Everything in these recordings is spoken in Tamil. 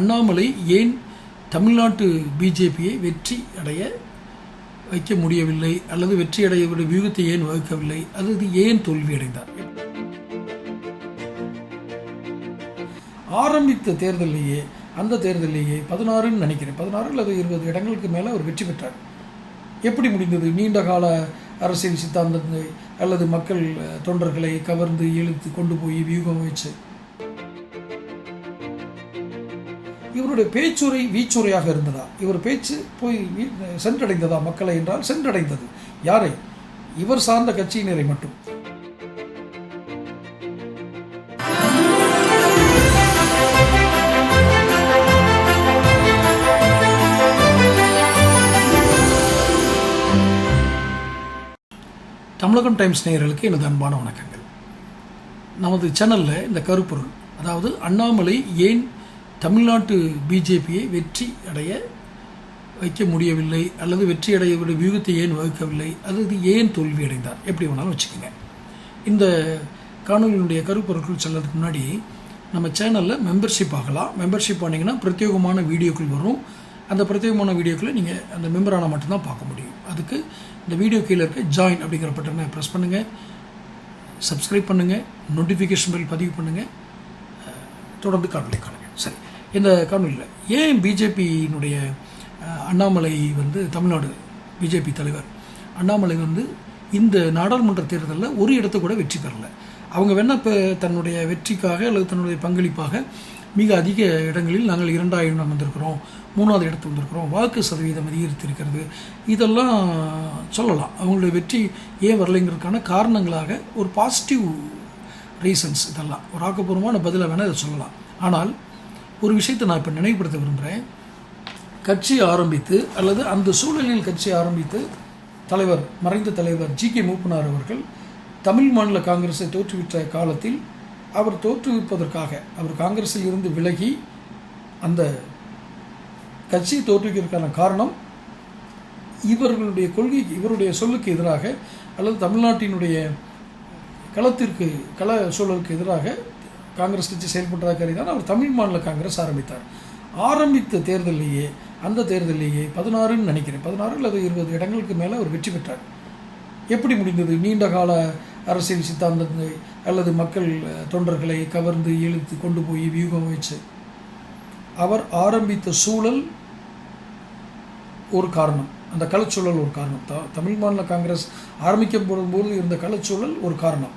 அண்ணாமலை ஏன் தமிழ்நாட்டு பிஜேபியை வெற்றி அடைய வைக்க முடியவில்லை? அல்லது வெற்றி அடைய வியூகத்தை ஏன் வகுக்கவில்லை? அல்லது ஏன் தோல்வியடைந்தார் ஆரம்பித்த தேர்தலிலேயே அந்த தேர்தலிலேயே பதினாறுன்னு நினைக்கிறேன். பதினாறு அல்லது இருபது இடங்களுக்கு மேலே அவர் வெற்றி பெற்றார். எப்படி முடிந்தது? நீண்ட கால அரசியல் சித்தாந்தத்தை அல்லது மக்கள் தொண்டர்களை கவர்ந்து இழுத்து கொண்டு போய் வியூகம் வச்சு இவருடைய பேச்சுரை வீச்சுரையாக இருந்ததா? இவர் பேச்சு போய் வீ- சென்றடைந்ததா மக்களை என்றால் சென்றடைந்தது. யாரை? இவர் சார்ந்த கட்சியினரை மட்டும். தமிழகம் டைம்ஸ் நேயர்களுக்கு எனது அன்பான வணக்கங்கள். நமது சேனலில் இந்த கருப்பொருள் அதாவது அண்ணாமலை ஏன் தமிழ்நாட்டு பிஜேபியை வெற்றி அடைய வைக்க முடியவில்லை அல்லது வெற்றி அடைய வியூகத்தை ஏன் வகுக்கவில்லை அல்லது ஏன் தோல்வி அடைந்தார்? எப்படி வேணாலும் வச்சுக்கோங்க. இந்த காணொலியினுடைய கருப்பொருட்கள் செல்லறதுக்கு முன்னாடி நம்ம சேனலில் மெம்பர்ஷிப் ஆகலாம். மெம்பர்ஷிப் ஆனீங்கன்னா பிரத்யேகமான வீடியோக்கள் வரும். அந்த பிரத்யேகமான வீடியோக்களை நீங்கள் அந்த மெம்பர் ஆனால் மட்டும்தான் பார்க்க முடியும். அதுக்கு இந்த வீடியோ கீழே இருக்க ஜாயின் அப்படிங்கிற பட்டனை ப்ரெஸ் பண்ணுங்கள் சப்ஸ்கிரைப் பண்ணுங்கள் நோட்டிஃபிகேஷன் பில் பதிவு பண்ணுங்கள் தொடர்ந்து காணொலி காணுங்க. சரி. இந்த காணொலியில் ஏன் பிஜேபியினுடைய அண்ணாமலை வந்து தமிழ்நாடு பிஜேபி தலைவர்? அண்ணாமலை வந்து இந்த நாடாளுமன்ற தேர்தலில் ஒரு இடத்த கூட வெற்றி பெறல அவங்க வேணா இப்போ தன்னுடைய வெற்றிக்காக அல்லது தன்னுடைய பங்களிப்பாக மிக அதிக இடங்களில் நாங்கள் இரண்டாயிரம் இடம் வந்திருக்கிறோம் மூணாவது இடத்து வந்திருக்கிறோம் வாக்கு சதவீதம் அதிகரித்திருக்கிறது. இதெல்லாம் சொல்லலாம். அவங்களுடைய வெற்றி ஏன் வரலைங்கிறதுக்கான காரணங்களாக ஒரு பாசிட்டிவ் ரீசன்ஸ் இதெல்லாம். ஒரு ஆக்கப்பூர்வமான பதிலாக வேணால் இதை சொல்லலாம். ஆனால் ஒரு விஷயத்தை நான் இப்போ நினைவுபடுத்த விரும்புகிறேன் கட்சி ஆரம்பித்து அல்லது அந்த சூழலில் கட்சி ஆரம்பித்து தலைவர் மறைந்த தலைவர் ஜி கே மூப்பனார் அவர்கள் தமிழ் மாநில காங்கிரஸை தோற்றுவித்த காலத்தில் அவர் தோற்றுவிப்பதற்காக அவர் காங்கிரஸில் இருந்து விலகி அந்த கட்சியை தோற்றுவிக்கிறதுக்கான காரணம் இவர்களுடைய கொள்கைக்கு இவருடைய சொல்லுக்கு எதிராக அல்லது தமிழ்நாட்டினுடைய களத்திற்கு கள சூழலுக்கு எதிராக காங்கிரஸ் கட்சி செயல்பட்டதாக கருதி தான் அவர் தமிழ் மாநில காங்கிரஸ் ஆரம்பித்தார். ஆரம்பித்த தேர்தலிலேயே அந்த தேர்தலிலேயே பதினாறுன்னு நினைக்கிறேன். பதினாறு அல்லது இருபது இடங்களுக்கு மேலே அவர் வெற்றி பெற்றார். எப்படி முடிந்தது? நீண்ட கால அரசியல் சித்தாந்தத்தை அல்லது மக்கள் தொண்டர்களை கவர்ந்து இழுத்து கொண்டு போய் வியூகம் வச்சு அவர் ஆரம்பித்த சூழல் ஒரு காரணம். அந்த கலச்சூழல் ஒரு காரணம். த தமிழ் மாநில காங்கிரஸ் ஆரம்பிக்கப்படும் போது இருந்த கலச்சூழல் ஒரு காரணம்.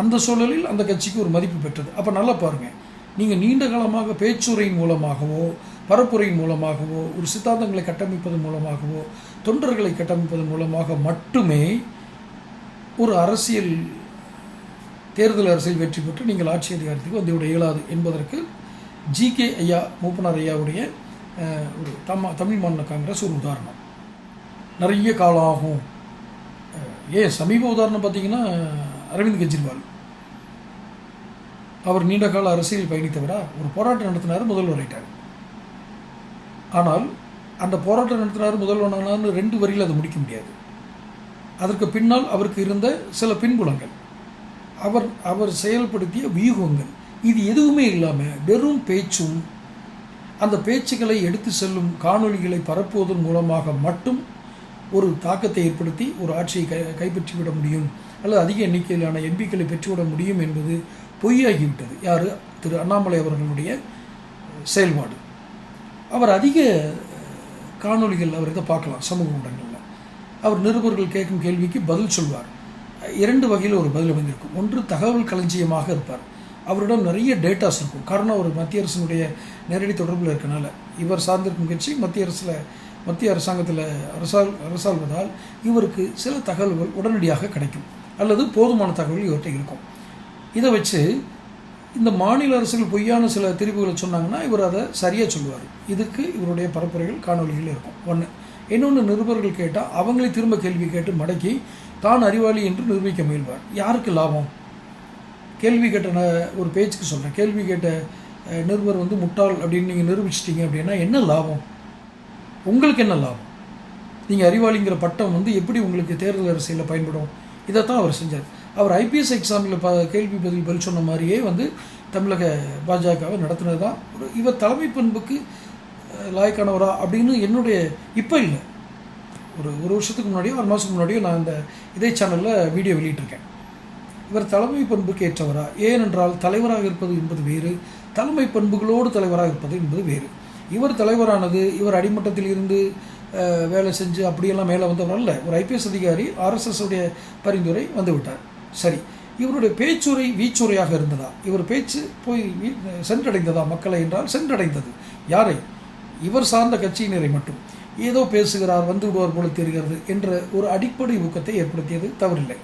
அந்த சூழலில் அந்த கட்சிக்கு ஒரு மதிப்பு பெற்றது. அப்போ நல்லா பாருங்கள் நீங்கள் நீண்ட காலமாக பேச்சுரையின் மூலமாகவோ பரப்புரையின் மூலமாகவோ ஒரு சித்தாந்தங்களை கட்டமைப்பதன் மூலமாகவோ தொண்டர்களை கட்டமைப்பதன் மூலமாக மட்டுமே ஒரு அரசியல் தேர்தல் அரசியல் வெற்றி பெற்று நீங்கள் ஆட்சி அதிகாரத்துக்கு வந்துவிட இயலாது என்பதற்கு ஜிகே ஐயா மூப்பனார் ஐயாவுடைய ஒரு தம் தமிழ் மாநில காங்கிரஸ் ஒரு உதாரணம். நிறைய காலம் ஆகும். ஏன் சமீப உதாரணம் பார்த்தீங்கன்னா அரவிந்த் கெஜ்ரிவால். அவர் நீண்ட கால அரசியல் பயணித்தவரா? ஒரு போராட்டம் நடத்தினார் முதல்வர் ஆயிட்டார். ஆனால் அந்த போராட்டம் நடத்தினார் முதல்வரானார்னு ரெண்டு வரியில் அதை முடிக்க முடியாது. அதற்கு பின்னால் அவருக்கு இருந்த சில பின்புலங்கள். அவர் அவர் செயல்படுத்திய வியூகங்கள். இது எதுவுமே இல்லாமல் வெறும் பேச்சும் அந்த பேச்சுக்களை எடுத்து செல்லும் காணொளிகளை பரப்புவதன் மூலமாக மட்டும் ஒரு தாக்கத்தை ஏற்படுத்தி ஒரு ஆட்சியை கை கைப்பற்றிவிட முடியும். அல்லது அதிக எண்ணிக்கையிலான எம்பிக்களை பெற்றுவிட முடியும் என்பது பொய்யாகிவிட்டது. யார்? திரு அண்ணாமலை அவர்களுடைய செயல்பாடு. அவர் அதிக காணொளிகள் அவர் இதை பார்க்கலாம் சமூக ஊடகங்களில். அவர் நிருபர்கள் கேட்கும் கேள்விக்கு பதில் சொல்வார். இரண்டு வகையில் ஒரு பதில் அமைந்திருக்கும். ஒன்று தகவல் களஞ்சியமாக இருப்பார். அவரிடம் நிறைய டேட்டாஸ் இருக்கும். காரணம் அவர் மத்திய அரசினுடைய நேரடி தொடர்பில் இருக்கனால. இவர் சார்ந்திருக்கும் கட்சி மத்திய அரசில் மத்திய அரசாங்கத்தில் அரசால் அரசாள்வதால் இவருக்கு சில தகவல்கள் உடனடியாக கிடைக்கும். அல்லது போதுமான தகவல் இவர்கிட்ட இருக்கும். இதை வச்சு இந்த மாநில அரசுகள் பொய்யான சில தெரிவுகளை சொன்னாங்கன்னா இவர் அதை சரியாக சொல்லுவார். இதுக்கு இவருடைய பரப்புரைகள் காணொலிகள் இருக்கும். ஒன்று இன்னொன்று நிருபர்கள் கேட்டால் அவங்களே திரும்ப கேள்வி கேட்டு மடக்கி தான் அறிவாளி என்று நிரூபிக்க முயல்வார். யாருக்கு லாபம்? கேள்வி கேட்ட ந- ஒரு பேச்சுக்கு சொல்கிறேன் கேள்வி கேட்ட நிருபர் வந்து முட்டாள் அப்படின்னு நீங்கள் நிரூபிச்சிட்டிங்க அப்படின்னா என்ன லாபம்? உங்களுக்கு என்ன லாபம்? நீங்கள் அறிவாளிங்கிற பட்டம் வந்து எப்படி உங்களுக்கு தேர்தல் அரசியலில் பயன்படும்? இதைத்தான் அவர் செஞ்சார். அவர் ஐபிஎஸ் எக்ஸாமில் ப கேள்வி பதில் பதில் சொன்ன மாதிரியே வந்து தமிழக பாஜகவை நடத்தினது தான் ஒரு இவர் தலைமை பண்புக்கு லாயக்கானவரா அப்படின்னு என்னுடைய இப்போ இல்லை. ஒரு ஒரு வருஷத்துக்கு முன்னாடியோ ஒரு மாதத்துக்கு முன்னாடியோ நான் இந்த இதே சேனலில் வீடியோ வெளியிட்டிருக்கேன். இவர் தலைமை பண்புக்கு ஏற்றவரா? ஏனென்றால் தலைவராக இருப்பது என்பது வேறு தலைமை பண்புகளோடு தலைவராக இருப்பது என்பது வேறு. இவர் தலைவரானது இவர் அடிமட்டத்தில் இருந்து வேலை செஞ்சு அப்படியெல்லாம் மேலே வந்தவர் அல்ல ஒரு ஐபிஎஸ் அதிகாரி ஆர்எஸ்எஸ் உடைய பரிந்துரை வந்துவிட்டார். சரி. இவருடைய பேச்சுரை வீச்சுரையாக இருந்ததா? இவர் பேச்சு போய் வீ- சென்றடைந்ததா மக்களை என்றால் சென்றடைந்தது. யாரை? இவர் சார்ந்த கட்சியினரை மட்டும். ஏதோ பேசுகிறார் வந்து விடுவார் போல தெரிகிறது என்ற ஒரு அடிப்படை ஊக்கத்தை ஏற்படுத்தியது தவறில்லை.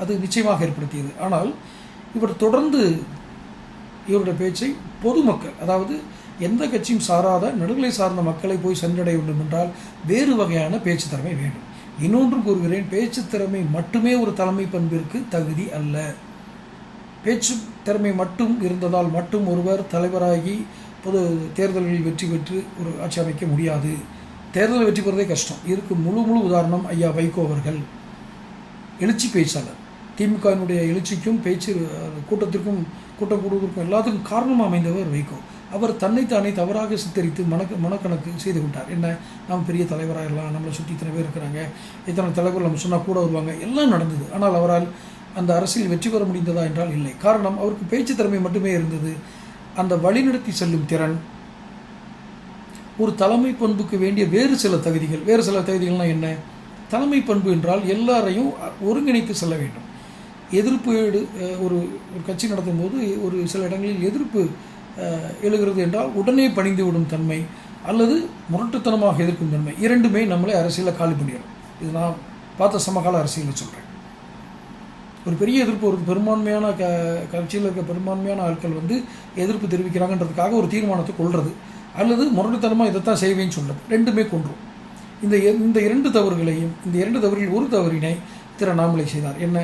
அது நிச்சயமாக ஏற்படுத்தியது. ஆனால் இவர் தொடர்ந்து இவருடைய பேச்சை பொதுமக்கள் அதாவது எந்த கட்சியும் சாராத நடுநிலை சார்ந்த மக்களை போய் சென்றடைய வேண்டும் என்றால் வேறு வகையான பேச்சு திறமை வேண்டும். இன்னொன்று கூறுகிறேன் பேச்சு திறமை மட்டுமே ஒரு தலைமை பண்பிற்கு தகுதி அல்ல. பேச்சு திறமை மட்டும் இருந்ததால் மட்டும் ஒருவர் தலைவராகி பொது தேர்தல்களில் வெற்றி பெற்று ஒரு ஆட்சி அமைக்க முடியாது. தேர்தல் வெற்றி பெறதே கஷ்டம். இதுக்கு முழு முழு உதாரணம் ஐயா வைகோ அவர்கள். எழுச்சி பேச்சாளர். திமுகவினுடைய எழுச்சிக்கும் பேச்சு கூட்டத்திற்கும் கூட்டம் கூடுவதற்கும் எல்லாத்துக்கும் காரணமாக அமைந்தவர் வைகோ. அவர் தன்னைத்தானே தவறாக சித்தரித்து மனக்கு மனக்கணக்கு செய்து கொண்டார். என்ன? நாம் பெரிய தலைவராகிடலாம் நம்மளை சுற்றி இத்தனை பேர் இருக்கிறாங்க இத்தனை தலைவர் நம்ம சொன்னால் கூட வருவாங்க எல்லாம் நடந்தது. ஆனால் அவரால் அந்த அரசியல் வெற்றி பெற முடிந்ததா என்றால் இல்லை. காரணம் அவருக்கு பேச்சு திறமை மட்டுமே இருந்தது. அந்த வழிநடத்தி செல்லும் திறன் ஒரு தலைமை பண்புக்கு வேண்டிய வேறு சில தகுதிகள். வேறு சில தகுதிகள்னால் என்ன? தலைமை பண்பு என்றால் எல்லாரையும் ஒருங்கிணைத்து செல்ல வேண்டும். எதிர்ப்பு அஹ் ஒரு ஒரு கட்சி நடத்தும் போது ஒரு சில இடங்களில் எதிர்ப்பு எழுகிறது என்றால் உடனே பணிந்து விடும் தன்மை அல்லது முரட்டுத்தனமாக எதிர்க்கும் தன்மை. இரண்டுமே நம்மளை அரசியலில் காலி பண்ணிடும் இது நான் பார்த்த சமகால அரசியலில் சொல்கிறேன் ஒரு பெரிய எதிர்ப்பு ஒரு பெரும்பான்மையான க கட்சியில் இருக்க பெரும்பான்மையான ஆட்கள் வந்து எதிர்ப்பு தெரிவிக்கிறாங்கன்றதுக்காக ஒரு தீர்மானத்தை கொள்வது அல்லது முரட்டுத்தனமாக இதைத்தான் செய்வேன்னு சொல்கிறது ரெண்டுமே கொன்றும். இந்த இந்த இரண்டு தவறுகளையும் இந்த இரண்டு தவறுகளில் ஒரு தவறினை திரு அண்ணாமலை செய்தார். என்ன?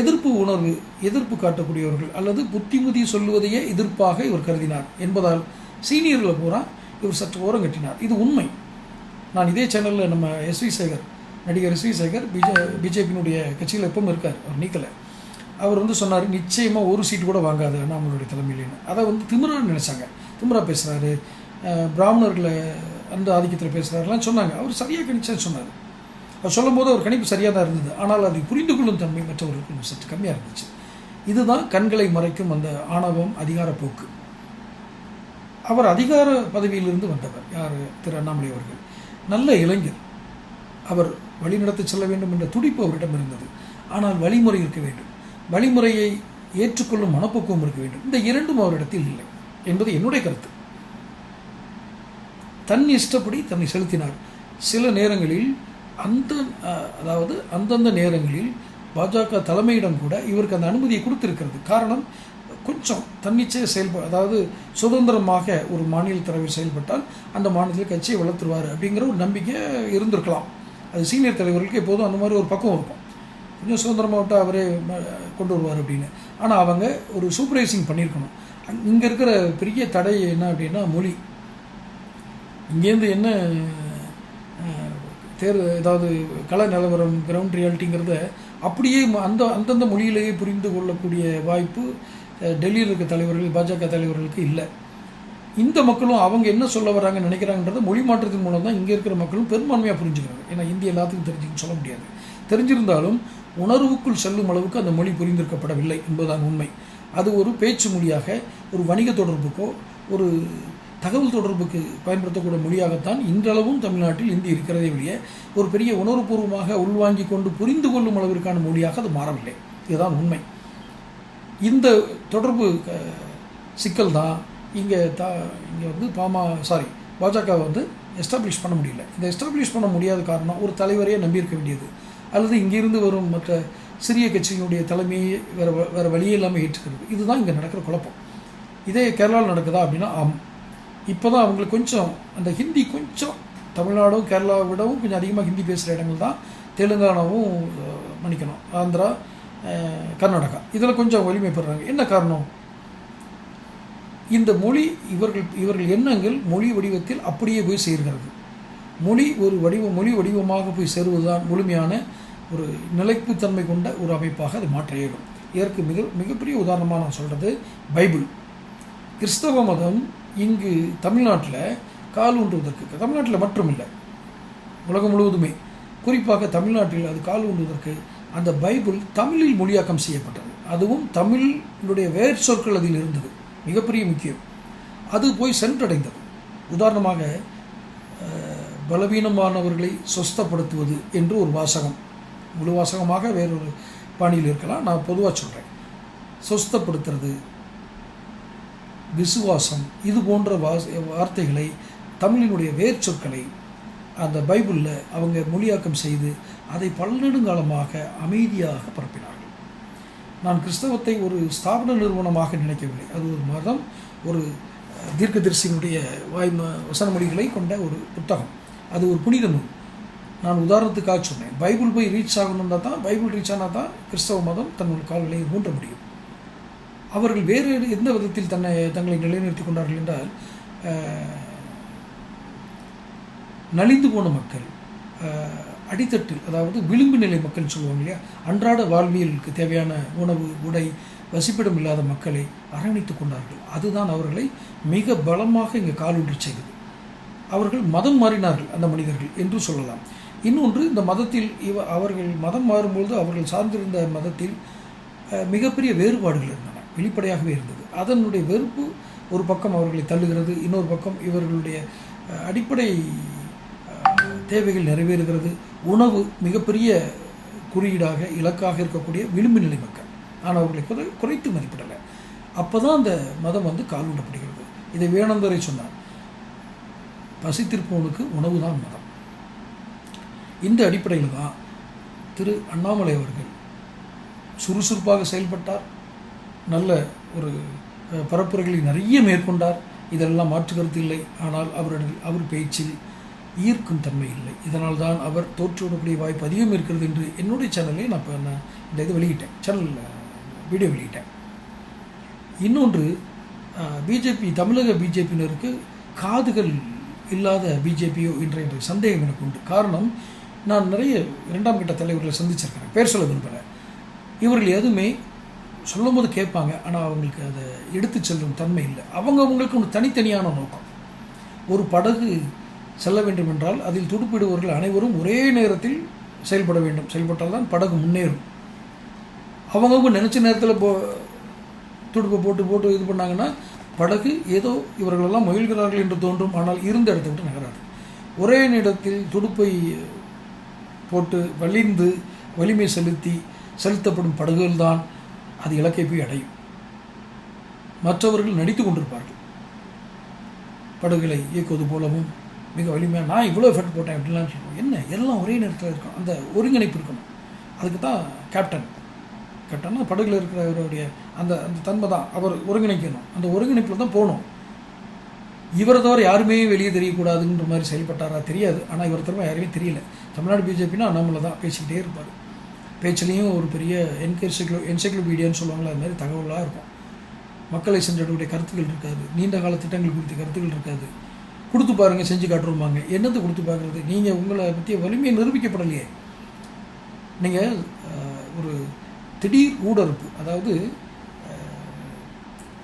எதிர்ப்பு உணர்வு எதிர்ப்பு காட்டக்கூடியவர்கள் அல்லது புத்திமதி சொல்லுவதையே எதிர்ப்பாக இவர் கருதினார் என்பதால் சீனியர்களை பூரா இவர் சற்று ஓரம் கட்டினார். இது உண்மை. நான் இதே சேனலில் நம்ம எஸ்வி சேகர் நடிகர் எஸ்வி சேகர் பிஜே பிஜேபியினுடைய கட்சியில் எப்பவும் இருக்கார். அவர் நீக்கலை. அவர் வந்து சொன்னார் நிச்சயமாக ஒரு சீட்டு கூட வாங்காது அண்ணாமலையுடைய தலைமையிலேன்னு. அதை வந்து திமிரா நினச்சாங்க. திமிரா பேசுகிறாரு பிராமணர்களை அந்த ஆதிக்கத்தில் பேசுகிறாருலாம் சொன்னாங்க. அவர் சரியாக கணிச்சேன்னு சொன்னார். சொல்லும்போது அவர் கணிப்பு சரியாக தான் இருந்தது. ஆனால் அதை புரிந்து கொள்ளும் தன்மை மற்றவர்களுக்கு கொஞ்சம் சற்று கம்மியாக இருந்துச்சு. இதுதான் கண்களை மறைக்கும் அந்த ஆணவம் அதிகாரப்போக்கு அவர் அதிகார பதவியிலிருந்து வந்தவர். யார்? திரு அண்ணாமலை அவர்கள். நல்ல இளைஞர். அவர் வழிநடத்தி செல்ல வேண்டும் என்ற துடிப்பு அவரிடம் இருந்தது. ஆனால் வழிமுறை இருக்க வேண்டும். வழிமுறையை ஏற்றுக்கொள்ளும் மனப்பக்குவம் இருக்க வேண்டும். இந்த இரண்டும் அவரிடத்தில் இல்லை என்பது என்னுடைய கருத்து. தன் இஷ்டப்படி தன்னை செலுத்தினார். சில நேரங்களில் அந்த அதாவது அந்தந்த நேரங்களில் பாஜக தலைமையிடம் கூட இவருக்கு அந்த அனுமதியை கொடுத்திருக்கிறது. காரணம் கொஞ்சம் தன்னிச்சைய செயல்பட அதாவது சுதந்திரமாக ஒரு மாநில தலைவர் செயல்பட்டால் அந்த மாநிலத்தில் கட்சியை வளர்த்துருவார் அப்படிங்கிற ஒரு நம்பிக்கை இருந்திருக்கலாம். அது சீனியர் தலைவர்களுக்கு எப்போதும் அந்த மாதிரி ஒரு பக்கம் இருக்கும். கொஞ்சம் சுதந்திரமாக விட்டு அவரே கொண்டு வருவார் அப்படின்னு. ஆனால் அவங்க ஒரு சூப்பர்வைசிங் பண்ணியிருக்கணும். இங்கே இருக்கிற பெரிய தடை என்ன அப்படின்னா மொழி. இங்கேருந்து என்ன தேர் ஏதாவது கள நிலவரம் கிரவுண்ட் ரியாலிட்டிங்கிறத அப்படியே ம- அந்த அந்தந்த மொழியிலேயே புரிந்து கொள்ளக்கூடிய வாய்ப்பு டெல்லியில் இருக்க தலைவர்கள் பாஜக தலைவர்களுக்கு இல்லை. இந்த மக்களும் அவங்க என்ன சொல்ல வராங்கன்னு நினைக்கிறாங்கன்றத மொழி மாற்றத்தின் மூலம் தான் இங்கே இருக்கிற மக்களும் பெரும்பான்மையாக புரிஞ்சுக்கிறாங்க. ஏன்னா இந்தி எல்லாத்துக்கும் தெரிஞ்சுன்னு சொல்ல முடியாது. தெரிஞ்சிருந்தாலும் உணர்வுக்குள் செல்லும் அளவுக்கு அந்த மொழி புரிந்திருக்கப்படவில்லை என்பதுதான் உண்மை. அது ஒரு பேச்சு மொழியாக ஒரு வணிக தொடர்புக்கோ ஒரு தகவல் தொடர்புக்கு பயன்படுத்தக்கூடிய மொழியாகத்தான் இன்றளவும் தமிழ்நாட்டில் இந்தி இருக்கிறதே ஒழிய ஒரு பெரிய உணர்வுபூர்வமாக உள்வாங்கி கொண்டு புரிந்து கொள்ளும் அளவிற்கான மொழியாக அது மாறவில்லை. இதுதான் உண்மை. இந்த தொடர்பு க- சிக்கல் தான் இங்கே தா இங்கே வந்து பாமா சாரி பாஜக வந்து எஸ்டாப்ளிஷ் பண்ண முடியல. இந்த எஸ்டாப்ளிஷ் பண்ண முடியாத காரணம் ஒரு தலைவரையே நம்பியிருக்க வேண்டியது. அல்லது இங்கிருந்து வரும் மற்ற சிறிய கட்சியினுடைய தலைமையை வேறு வேறு வழியே இல்லாமல் ஏற்றுக்கிறது. இதுதான் இங்கே நடக்கிற குழப்பம். இதே கேரளாவில் நடக்குதா அப்படின்னா ஆம். இப்போ தான் அவங்களுக்கு கொஞ்சம் அந்த ஹிந்தி கொஞ்சம் தமிழ்நாடும் கேரளாவை விடவும் கொஞ்சம் அதிகமாக ஹிந்தி பேசுகிற இடங்கள் தான் தெலுங்கானாவும் மன்னிக்கணும். ஆந்திரா கர்நாடகா. இதில் கொஞ்சம் வலிமை பெறுறாங்க என்ன காரணம்? இந்த மொழி இவர்கள் இவர்கள் எண்ணங்கள் மொழி வடிவத்தில் அப்படியே போய் சேர்கிறது. மொழி ஒரு வடிவ மொழி வடிவமாக போய் சேருவதுதான் முழுமையான ஒரு நிலைப்புத்தன்மை கொண்ட ஒரு அமைப்பாக அது மாற்ற இயலும் இதற்கு மிக மிகப்பெரிய உதாரணமாக நான் சொல்கிறது பைபிள். கிறிஸ்தவ மதம் இங்கு தமிழ்நாட்டில் கால் ஊன்றுவதற்கு தமிழ்நாட்டில் மட்டுமில்லை உலகம் முழுவதுமே. குறிப்பாக தமிழ்நாட்டில் அது கால் ஊன்றுவதற்கு அந்த பைபிள் தமிழில் மொழியாக்கம் செய்யப்பட்டது. அதுவும் தமிழினுடைய வேர் சொற்கள் அதில் இருந்தது மிகப்பெரிய முக்கியம். அது போய் சென்றடைந்தது. உதாரணமாக பலவீனமானவர்களை சொஸ்தப்படுத்துவது என்று ஒரு வாசகம். முழு வாசகமாக வேறொரு பாணியில் இருக்கலாம் நான் பொதுவாக சொல்கிறேன் சொஸ்தப்படுத்துறது விசுவாசம் இது போன்ற வா வார்த்தைகளை தமிழினுடைய வேர் சொற்களை அந்த பைபிளில் அவங்க மொழியாக்கம் செய்து அதை பல்நெடுங்காலமாக அமைதியாக பரப்பினார்கள். நான் கிறிஸ்தவத்தை ஒரு ஸ்தாபன நிறுவனமாக நினைக்கவில்லை. அது ஒரு மதம் ஒரு அஹ், தீர்க்கதரிசியினுடைய வாய் வசன மொழிகளை கொண்ட ஒரு புத்தகம். அது ஒரு புனித நூல் நான் உதாரணத்துக்காக சொன்னேன் பைபிள் போய் ரீச் ஆகணும்னா தான் பைபிள் ரீச் ஆனால் தான் கிறிஸ்தவ மதம் தன்னுடைய கால்களை ஊன்ற முடியும். அவர்கள் வேறு எந்த விதத்தில் தன்னை தங்களை நிலைநிறுத்திக் கொண்டார்கள் என்றால் நலிந்து போன மக்கள் அடித்தட்டு அதாவது விளிம்பு நிலை மக்கள் சொல்லுவாங்க இல்லையா? அன்றாட வாழ்வியலுக்கு தேவையான உணவு உடை வசிப்பிடம் இல்லாத மக்களை அரவணைத்துக் கொண்டார்கள். அதுதான் அவர்களை மிக பலமாக இங்கே காலூன்றி செய்தது. அவர்கள் மதம் மாறினார்கள் அந்த மனிதர்கள் என்று சொல்லலாம். இன்னொன்று இந்த மதத்தில் இவ அவர்கள் மதம் மாறும்பொழுது அவர்கள் சார்ந்திருந்த மதத்தில் மிகப்பெரிய வேறுபாடுகள் இருந்தன வெளிப்படையாகவே இருந்தது. அதனுடைய வெறுப்பு ஒரு பக்கம் அவர்களை தள்ளுகிறது இன்னொரு பக்கம் இவர்களுடைய அடிப்படை தேவைகள் நிறைவேறுகிறது. உணவு மிகப்பெரிய குறியீடாக இலக்காக இருக்கக்கூடிய விளிம்பு நிலை மக்கள். ஆனால் அவர்களை குறை குறைத்து மதிப்பிடலை. அப்போ தான் அந்த மதம் வந்து காலூண்டப்படுகிறது இதை வேணந்தரை சொன்னார். பசித்திருப்பவனுக்கு உணவு தான் மதம். இந்த அடிப்படையில் தான் திரு அண்ணாமலை அவர்கள் சுறுசுறுப்பாக செயல்பட்டார். நல்ல ஒரு பரப்புரைகளை நிறைய மேற்கொண்டார். இதெல்லாம் மாற்று கருத்து இல்லை. ஆனால் அவருடைய அவர் பேச்சில் ஈர்க்கும் தன்மை இல்லை. இதனால் தான் அவர் தோற்றுவிடக்கூடிய வாய்ப்பு அதிகம் இருக்கிறது என்று என்னுடைய சேனல்லே நான் இப்போ நான் இந்த இது வெளியிட்டேன். சேனலில் வீடியோ வெளியிட்டேன். இன்னொன்று பிஜேபி தமிழக பிஜேபியினருக்கு காதுகள் இல்லாத பிஜேபியோ என்ற என்ற சந்தேகம் எனக்கு உண்டு. காரணம் நான் நிறைய இரண்டாம் கட்ட தலைவர்களை சந்திச்சிருக்கிறேன். பேர் சொல்ல விரும்புகிறேன் இவர்கள் எதுவுமே சொல்லும் போது கேட்பாங்க ஆனால் அவங்களுக்கு அதை எடுத்து செல்லும் தன்மை இல்லை. அவங்க அவங்களுக்கு ஒரு தனித்தனியான நோக்கம். ஒரு படகு செல்ல வேண்டும் என்றால் அதில் துடுப்பிடுபவர்கள் அனைவரும் ஒரே நேரத்தில் செயல்பட வேண்டும். செயல்பட்டால் தான் படகு முன்னேறும். அவங்கவுங்க நினச்ச நேரத்தில் போ துடுப்பை போட்டு போட்டு இது பண்ணாங்கன்னா படகு ஏதோ இவர்களெல்லாம் முயல்கிறார்கள் என்று தோன்றும். ஆனால் இருந்த இடத்தை விட்டு நகராது. ஒரே நேரத்தில் துடுப்பை போட்டு வலிந்து வலிமை செலுத்தி செலுத்தப்படும் படகுகள் தான் அது இலக்கை போய் அடையும். மற்றவர்கள் நடித்து கொண்டிருப்பார்கள். படகுகளை இயக்குவது போலவும் மிக வலிமையாக நான் இவ்வளோ எஃபர்ட் போட்டேன் அப்படிலாம் சொல்லுவோம் என்ன? எல்லாம் ஒரே நேரத்தில் இருக்கும். அந்த ஒருங்கிணைப்பு இருக்கணும். அதுக்கு தான் கேப்டன் கேப்டன்னா படகுல இருக்கிறவருடைய அந்த அந்த தன்மை தான். அவர் ஒருங்கிணைக்கணும். அந்த ஒருங்கிணைப்பில் தான் போகணும். இவரை தவிர யாருமே வெளியே தெரியக்கூடாதுன்ற மாதிரி செயல்பட்டாரா தெரியாது. ஆனால் இவர் தவிர யாருமே தெரியல. தமிழ்நாடு பிஜேபினா அண்ணாமலை தான் பேசிக்கிட்டே இருப்பார். பேச்சுலேயும் ஒரு பெரிய என்கைசைக்ளோ என்சைக்ளோபீடியான்னு சொல்லுவாங்களே அது மாதிரி தகவலாக இருக்கும். மக்களை சென்றடைய கருத்துக்கள் இருக்காது. நீண்ட கால திட்டங்கள் குறித்த கருத்துக்கள் இருக்காது. கொடுத்து பாருங்கள் செஞ்சு காட்டுருவாங்க என்னத்தை கொடுத்து பார்க்குறது? நீங்கள் உங்களை பற்றிய வலிமையை நிரூபிக்கப்படலையே. நீங்கள் ஒரு திடீர் ஊடறுப்பு அதாவது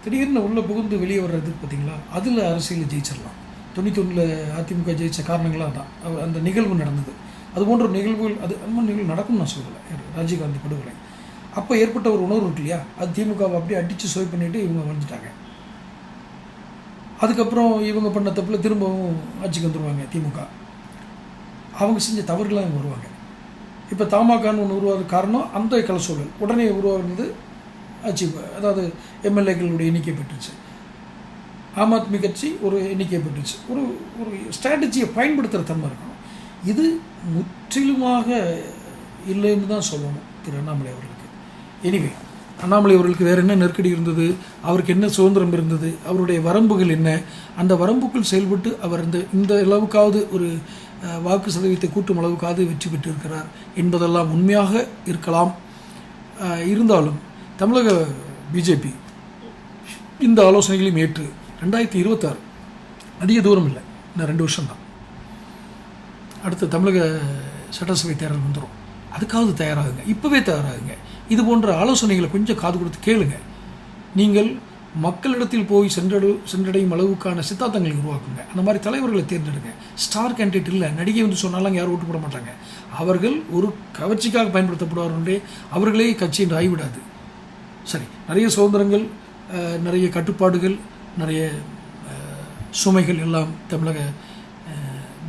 திடீர்னு உள்ளே புகுந்து வெளியே வர்றது பார்த்தீங்களா அதில் அரசியலில் ஜெயிச்சிடலாம். தொண்ணூத்தொன்னில் அதிமுக ஜெயிச்ச காரணங்களாக தான் அந்த நிகழ்வு நடந்தது. அது போன்ற நிகழ்வுகள் அது நிகழ்வு நடக்கும்னு நான் சொல்லலை. ராஜீவ்காந்தி படுகொலை. அப்போ ஏற்பட்ட ஒரு உணர்வு இருக்கு இல்லையா? அது திமுகவை அப்படியே அடித்து சோய் பண்ணிட்டு இவங்க வந்துட்டாங்க அதுக்கப்புறம் இவங்க பண்ண தப்பில் திரும்பவும் ஆட்சிக்கு வந்துடுவாங்க திமுக. அவங்க செஞ்ச தவறுகளாக இவங்க வருவாங்க. இப்போ தமாகான்னு ஒன்று உருவாக காரணம் அந்த கல சூழல் உடனே உருவாகிறது ஆட்சி அதாவது எம்எல்ஏக்களுடைய எண்ணிக்கை பெற்றுச்சு. ஆம் ஆத்மி கட்சி ஒரு எண்ணிக்கை பெற்றுச்சு. ஒரு ஒரு ஸ்ட்ராட்டஜியை பயன்படுத்துகிற தன்மை இருக்கணும் இது முற்றிலுமாக இல்லைன்னு தான் சொல்லணும் திரு அண்ணாமலை அவர்களுக்கு. எனிவே அண்ணாமலை அவர்களுக்கு வேறு என்ன நெருக்கடி இருந்தது? அவருக்கு என்ன சுதந்திரம் இருந்தது? அவருடைய வரம்புகள் என்ன? அந்த வரம்புக்குள் செயல்பட்டு அவர் இந்த இந்த அளவுக்காவது ஒரு வாக்கு சதவீதத்தை கூட்டும் அளவுக்காவது வெற்றி பெற்றிருக்கிறார் என்பதெல்லாம் உண்மையாக இருக்கலாம். இருந்தாலும் தமிழக பிஜேபி இந்த ஆலோசனைகளையும் ஏற்று ரெண்டாயிரத்தி இருபத்தாறு அதிக தூரம் இல்லை. இன்னும் ரெண்டு வருஷம்தான். அடுத்து தமிழக சட்டசபை தேர்தல் வந்துடும் அதுக்காவது தயாராகுங்க. இப்போவே தயாராகுங்க. இது போன்ற ஆலோசனைகளை கொஞ்சம் காது கொடுத்து கேளுங்க. நீங்கள் மக்களிடத்தில் போய் சென்றடு சென்றடையும் அளவுக்கான சித்தாந்தங்களை உருவாக்குங்க. அந்த மாதிரி தலைவர்களை தேர்ந்தெடுங்க. ஸ்டார் கேண்டிடேட் இல்லை. நடிகை வந்து சொன்னாலும் யாரும் ஓட்டு போட மாட்டாங்க. அவர்கள் ஒரு கவர்ச்சிக்காக பயன்படுத்தப்படுவார்களே அவர்களே கட்சி என்று ஆகிவிடாது சரி நிறைய சுதந்திரங்கள் நிறைய கட்டுப்பாடுகள் நிறைய சுமைகள் எல்லாம் தமிழக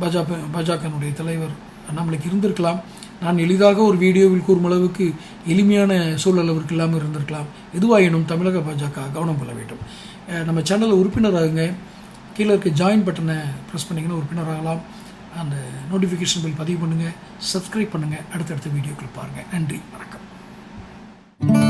பாஜக பாஜகனுடைய தலைவர் அண்ணாமலைக்கு இருந்திருக்கலாம். நான் எளிதாக ஒரு வீடியோவில் கூறும் அளவுக்கு எளிமையான சூழல் அவருக்கு இல்லாமல் இருந்திருக்கலாம். எதுவாயினும் தமிழக பாஜக கவனம் கொள்ள வேண்டும். நம்ம சேனலில் உறுப்பினராகுங்க. கீழே இருக்க ஜாயின் பட்டனை ப்ரெஸ் பண்ணிங்கன்னா உறுப்பினராகலாம். அந்த நோட்டிஃபிகேஷன் பில் பதிவு பண்ணுங்கள் சப்ஸ்கிரைப் பண்ணுங்கள் அடுத்தடுத்த வீடியோக்கள் பாருங்கள் நன்றி. வணக்கம்.